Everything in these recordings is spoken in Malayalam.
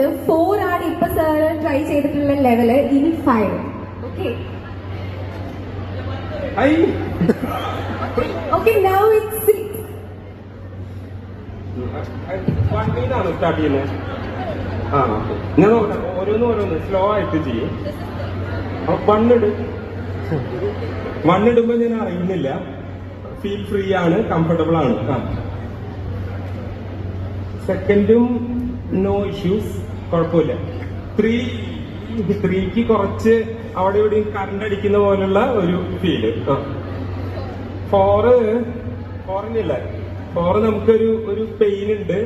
ചെയ്തിട്ടുണ്ട് ഫോർ ആണ് ഇപ്പൊ സാർ ട്രൈ ചെയ്തിട്ടുള്ള ലെവൽ ഇനി five okay now it's six വണ്ടിയിലാണ് സ്റ്റാർട്ട് ചെയ്യുന്നത്. ആ ഓക്കെ ഞാൻ നോക്കാം ഓരോന്ന് ഓരോന്ന് സ്ലോ ആയിട്ട് ചെയ്യും. വണ്ണിട് വണ്ണിടുമ്പോ ഞാൻ അറിയുന്നില്ല. ഫീൽ ഫ്രീ ആണ് കംഫർട്ടബിൾ ആണ്. സെക്കൻഡും നോ ഇഷ്യൂസ് കുഴപ്പമില്ല. ത്രീ ത്രീക്ക് കുറച്ച് അവിടെ ഇവിടെയും കറണ്ട് അടിക്കുന്ന പോലുള്ള ഒരു ഫീൽ ഫോറ് ഫോറിനില്ല ഫോറ് നമുക്കൊരു ഒരു പെയിൻ ഉണ്ട്.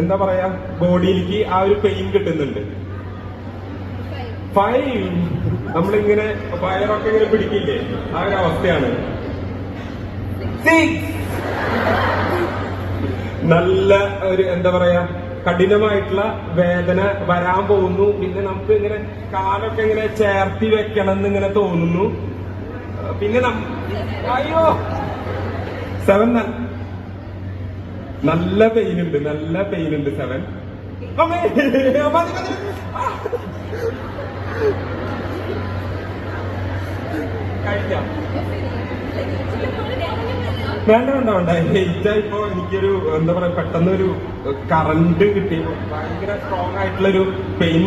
എന്താ പറയാ ബോഡിയിലേക്ക് ആ ഒരു പെയിൻ കിട്ടുന്നുണ്ട്. ഫൈവ് നമ്മളിങ്ങനെ വയറൊക്കെ ഇങ്ങനെ പിടിക്കില്ലേ? ആ ഒരു അവസ്ഥയാണ്. നല്ല ഒരു എന്താ പറയാ കഠിനമായിട്ടുള്ള വേദന വരാൻ പോകുന്നു. പിന്നെ നമുക്ക് ഇങ്ങനെ കാലൊക്കെ ഇങ്ങനെ ചേർത്തി വെക്കണം എന്ന് ഇങ്ങനെ തോന്നുന്നു. പിന്നെ അയ്യോ! സെവൻ നല്ല പെയിൻ ഉണ്ട് നല്ല പെയിൻ ഉണ്ട് സെവൻ അമ്മേ, വേണ്ട വേണ്ട വേണ്ട ലേറ്റ് ഇപ്പോ എനിക്കൊരു എന്താ പറയാ പെട്ടെന്നൊരു കറണ്ട് കിട്ടിയപ്പോ ഭയങ്കര സ്ട്രോങ് ആയിട്ടുള്ള ഒരു പെയിൻ